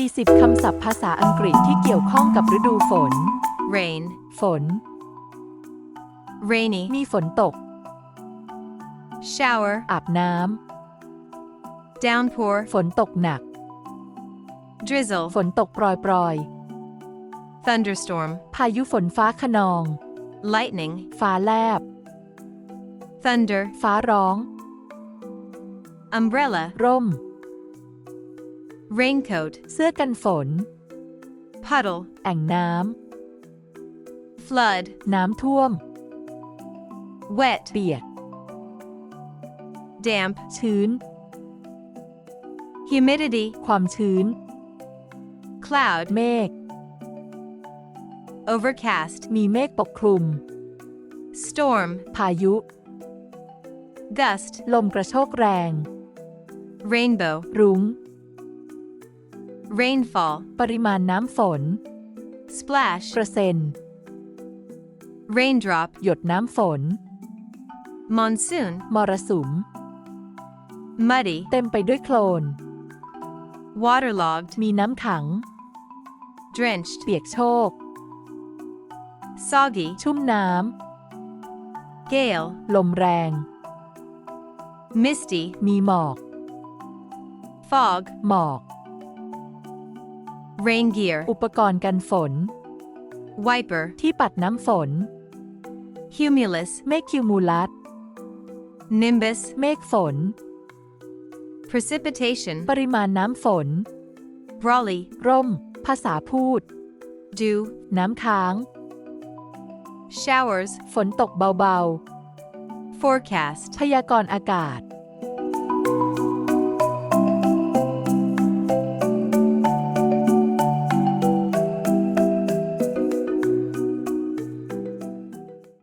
40 คำศัพท์ภาษาอังกฤษที่เกี่ยวข้องกับฤดูฝน rain, ฝน rainy, มีฝนตก shower, อาบน้ downpour, ำฝนตกหนัก drizzle, ฝนตกปรอย thunderstorm, ๆพายุฝนฟ้าขนอง lightning, ฟ้าแลบ thunder, ฟ้าร้อง umbrella, ร่ม raincoat, เสื้อกันฝน puddle, แอ่งน้ flood, ำน้ำท่วม wet, เปียก damp, ชื้น humidity, ความชื้น cloud, เมฆ overcast, มีเมฆปกคลุม storm, พายุ gust, ลมกระโชกแรง rainbow, รุ้ง rainfall, ปริมาณน้ำฝน splash, กระเซ็น raindrop, หยดน้ำฝน monsoon, มรสุม muddy, เต็มไปด้วยโคลน waterlogged, มีน้ำขัง drenched, เปียกโชก soggy, ชุ่มน้ gale, ำลมแรง misty, มีหมอก fog, หมอก rain gear, อุปกรณ์กันฝน wiper, ที่ปัดน้ำฝน cumulus, เมฆคิวมูลัส nimbus, เมฆฝน precipitation, ปริมาณน้ำฝน brolly, ร่ม ภาษาพูด dew, น้ำค้าง showers, ฝนตกเบา forecast, ๆพยากรณ์อากาศ